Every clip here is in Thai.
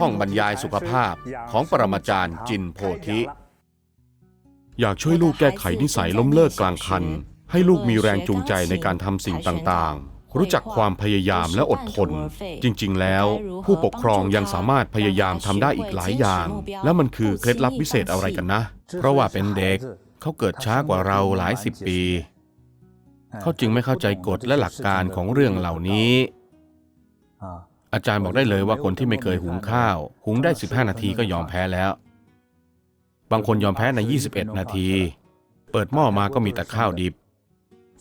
ห้องบรรยายสุขภาพของปรมาจารย์จินโพธิ อยากช่วยลูกแก้ไขนิสัยล้มเลิกกลางคัน ให้ลูกมีแรงจูงใจในการทำสิ่งต่างๆ รู้จักความพยายามและอดทน จริงๆ แล้ว ผู้ปกครองยังสามารถพยายามทำได้อีกหลายอย่าง และมันคือเคล็ดลับพิเศษอะไรกันนะ เพราะว่าเป็นเด็กเขาเกิดช้ากว่าเราหลายสิบปี เขาจึงไม่เข้าใจกฎและหลักการของเรื่องเหล่านี้ อาจารย์บอกได้เลยว่าคนที่ไม่เคยหุงข้าว หุงได้ 15 นาทีก็ยอมแพ้แล้ว บางคนยอมแพ้ใน 21 นาที เปิดหม้อมาก็มีแต่ข้าวดิบ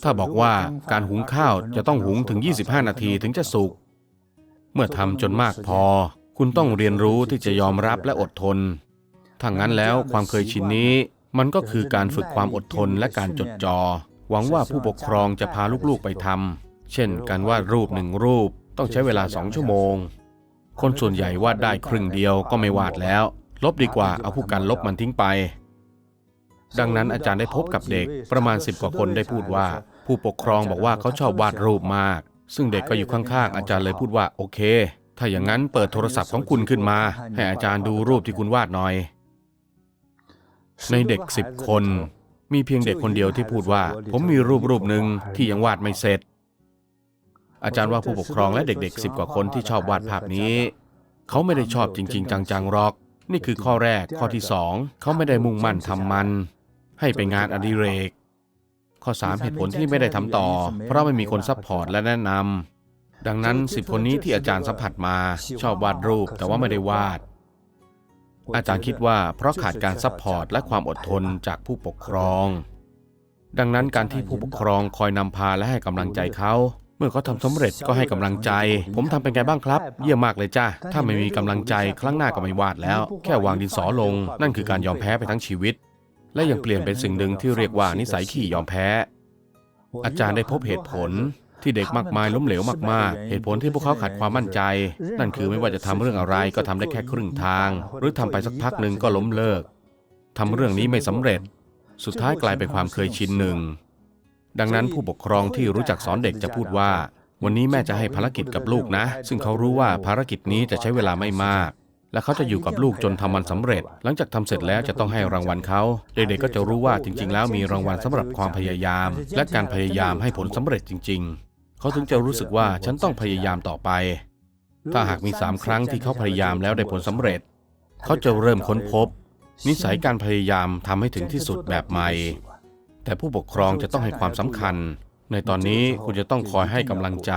ถ้าบอกว่าการหุงข้าวจะต้องหุงถึง 25 นาทีถึงจะสุก เมื่อทำจนมากพอ คุณต้องเรียนรู้ที่จะยอมรับและอดทน ถ้างั้นแล้วความเคยชินนี้ มันก็คือการฝึกความอดทนและการจดจอ่อหวังว่าผู้ปกครองจะพาลูกๆไปทำเช่น การวาดรูปหนึ่งรูป ต้องใช้เวลาสองชั่วโมง คนส่วนใหญ่วาดได้ครึ่งเดียวก็ไม่วาดแล้ว ลบดีกว่าเอาผู้กันลบมันทิ้งไป ดังนั้นอาจารย์ได้พบกับเด็กประมาณ 10 กว่าคนได้พูดว่า ผู้ปกครองบอกว่าเขาชอบวาดรูปมาก ซึ่งเด็กก็อยู่ข้างๆ อาจารย์เลยพูดว่าโอเค ถ้าอย่างนั้นเปิดโทรศัพท์ของคุณขึ้นมา ให้อาจารย์ดูรูปที่คุณวาดหน่อย ในเด็ก10คนมีเพียงเด็กคนเดียวที่พูดว่า ผมมีรูปรูปหนึ่งที่ยังวาดไม่เสร็จ อาจารย์ว่าผู้ปกครองและเด็กๆสิบกว่าคนที่ชอบวาดภาพนี้ เขาไม่ได้ชอบจริง ๆ จังๆหรอก นี่คือข้อแรกข้อที่สองเขาไม่ได้มุ่งมั่นทำมัน ให้ไปงานอดิเรก ข้อสามเหตุผลที่ไม่ได้ทำต่อ เพราะไม่มีคนซัพพอร์ตและแนะนำดังนั้นสิบคนนี้ที่อาจารย์สัมผัสมาชอบวาดรูปแต่ว่าไม่ได้วาด อาจารย์คิดว่าเพราะขาดการซัพพอร์ตและความอดทนจากผู้ปกครอง ดังนั้นการที่ผู้ปกครองคอยนำพาและให้กำลังใจเขา มื่อเขาทำสำเร็จก็ให้กำลังใจ ผมทำเป็นไงบ้างครับ เยี่ยมมากเลยจ้าถ้าไม่มีกำลังใจครั้งหน้าก็ไม่วาดแล้ว แค่วางดินสอลง นั่นคือการยอมแพ้ไปทั้งชีวิต และยังเปลี่ยนเป็นสิ่งหนึ่งที่เรียกว่านิสัยขี้ยอมแพ้ อาจารย์ได้พบเหตุผลที่เด็กมากมายล้มเหลวมากๆ เหตุผลที่พวกเขาขาดความมั่นใจ นั่นคือไม่ว่าจะทำเรื่องอะไรก็ทำได้แค่ครึ่งทาง หรือทำไปสักพักหนึ่งก็ล้มเลิกทำเรื่องนี้ไม่สำเร็จ สุดท้ายกลายเป็นความเคยชินหนึ่ง ดังนั้นผู้ปกครองที่รู้จักสอนเด็กจะพูดว่า วันนี้แม่จะให้ภารกิจกับลูกนะ ซึ่งเขารู้ว่าภารกิจนี้จะใช้เวลาไม่มาก และเขาจะอยู่กับลูกจนทำมันสำเร็จ หลังจากทำเสร็จแล้วจะต้องให้รางวัลเขา เด็กๆก็จะรู้ว่าจริง ๆ แล้วมีรางวัลสำหรับความพยายาม และการพยายามให้ผลสำเร็จจริง ๆ เขาถึงจะรู้สึกว่าฉันต้องพยายามต่อไป ถ้าหากมีสามครั้งที่เขาพยายามแล้วได้ผลสำเร็จ เขาจะเริ่มค้นพบ นิสัยการพยายามทำให้ถึงที่สุดแบบใหม่ แต่ผู้ปกครองจะต้องให้ความสำคัญ ในตอนนี้คุณจะต้องคอยให้กำลังใจ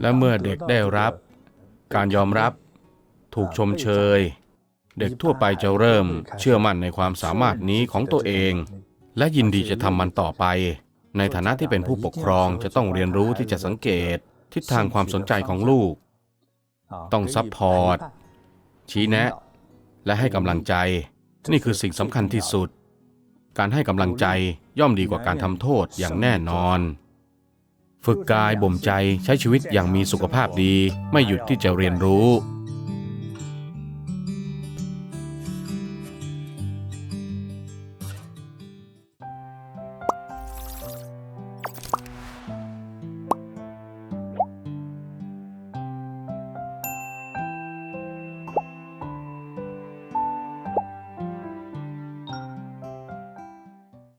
และเมื่อเด็กได้รับ การยอมรับ ถูกชมเชย เด็กทั่วไปจะเริ่ม เชื่อมั่นในความสามารถนี้ของตัวเอง และยินดีจะทำมันต่อไป ในฐานะที่เป็นผู้ปกครองจะต้องเรียนรู้ที่จะสังเกต ทิศทางความสนใจของลูก ต้องซัพพอร์ตชี้แนะ และให้กำลังใจ นี่คือสิ่งสำคัญที่สุด การให้กำลังใจย่อมดีกว่าการทำโทษอย่างแน่นอน ฝึกกายบ่มใจใช้ชีวิตอย่างมีสุขภาพดี ไม่หยุดที่จะเรียนรู้